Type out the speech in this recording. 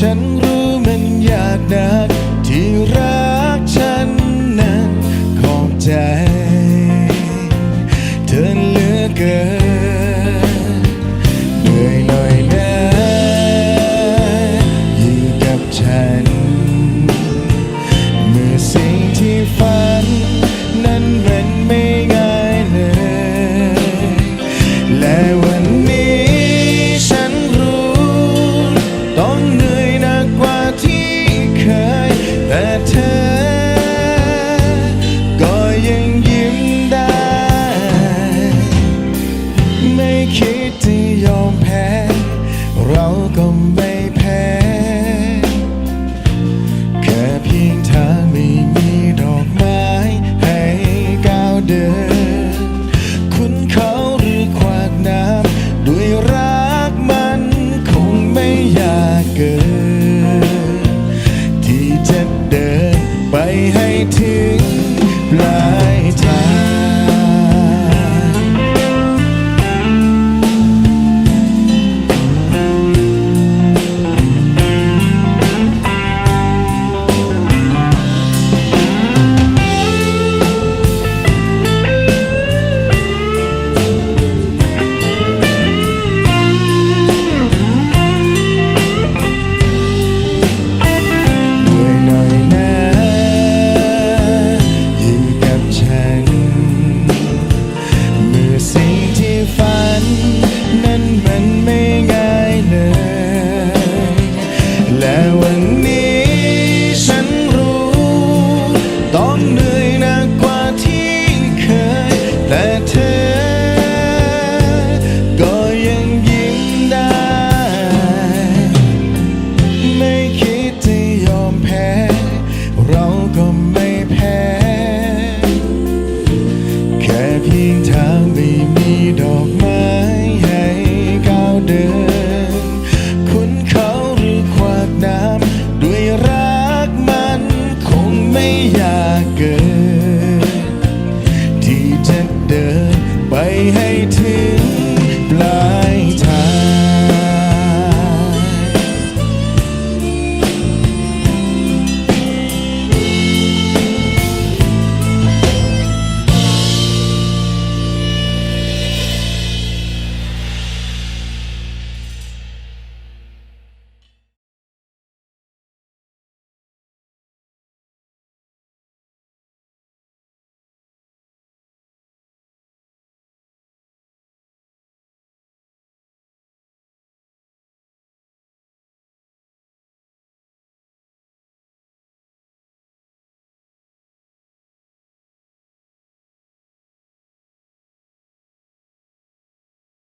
ฉันรู้มันยากนักที่รักฉันนั้นขอบใจ เธอเหลือเกิน ให้ถึงปลาย